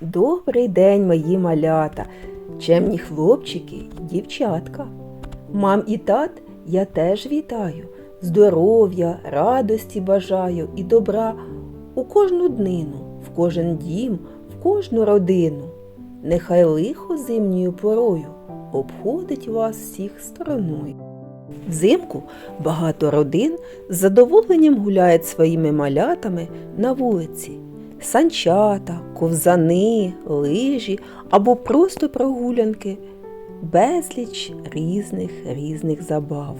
Добрий день, мої малята, чемні хлопчики і дівчатка. Мам і тат я теж вітаю. Здоров'я, радості бажаю і добра у кожну днину, в кожен дім, в кожну родину. Нехай лихо зимньою порою обходить вас всіх стороною. Взимку багато родин з задоволенням гуляють своїми малятами на вулиці. Санчата, ковзани, лижі або просто прогулянки. Безліч різних різних забав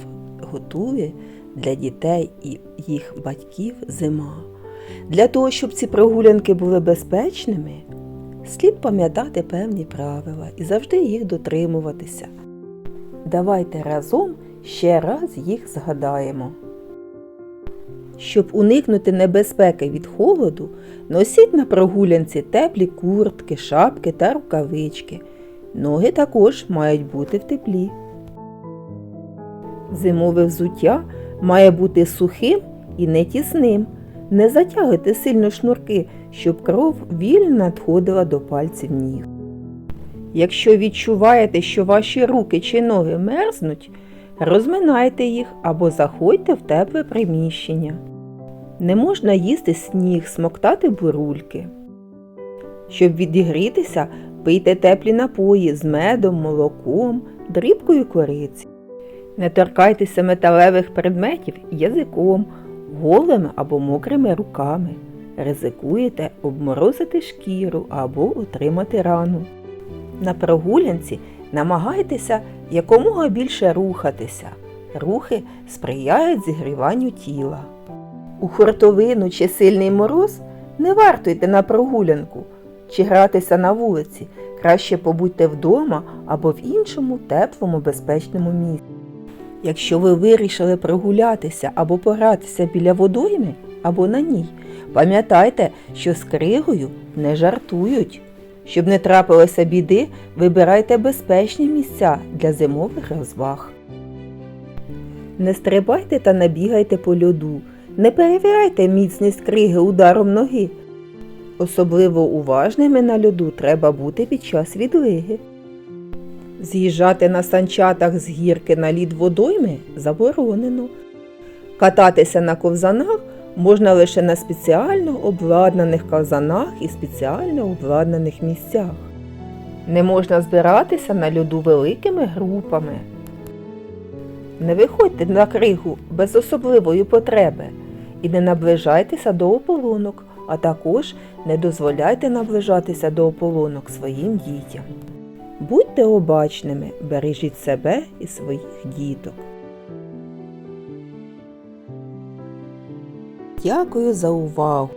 готує для дітей і їх батьків зима. Для того, щоб ці прогулянки були безпечними, слід пам'ятати певні правила і завжди їх дотримуватися. Давайте разом ще раз їх згадаємо. Щоб уникнути небезпеки від холоду, носіть на прогулянці теплі куртки, шапки та рукавички. Ноги також мають бути в теплі. Зимове взуття має бути сухим і не тісним. Не затягуйте сильно шнурки, щоб кров вільно надходила до пальців ніг. Якщо відчуваєте, що ваші руки чи ноги мерзнуть, розминайте їх або заходьте в тепле приміщення. Не можна їсти сніг, смоктати бурульки. Щоб відігрітися, пийте теплі напої з медом, молоком, дрібкою кориці. Не торкайтеся металевих предметів язиком, голими або мокрими руками. Ризикуєте обморозити шкіру або отримати рану. На прогулянці намагайтеся якомога більше рухатися. Рухи сприяють зігріванню тіла. У хуртовину чи сильний мороз не варто йти на прогулянку чи гратися на вулиці. Краще побудьте вдома або в іншому теплому безпечному місці. Якщо ви вирішили прогулятися або погратися біля водойми або на ній, пам'ятайте, що з кригою не жартують. Щоб не трапилося біди, вибирайте безпечні місця для зимових розваг. Не стрибайте та не бігайте по льоду. Не перевіряйте міцність криги ударом ноги. Особливо уважними на льоду треба бути під час відлиги. З'їжджати на санчатах з гірки на лід водойми заборонено. Кататися на ковзанах можна лише на спеціально обладнаних ковзанах і спеціально обладнаних місцях. Не можна збиратися на льоду великими групами. Не виходьте на кригу без особливої потреби і не наближайтеся до ополонок, а також не дозволяйте наближатися до ополонок своїм дітям. Будьте обачними, бережіть себе і своїх діток. Дякую за увагу!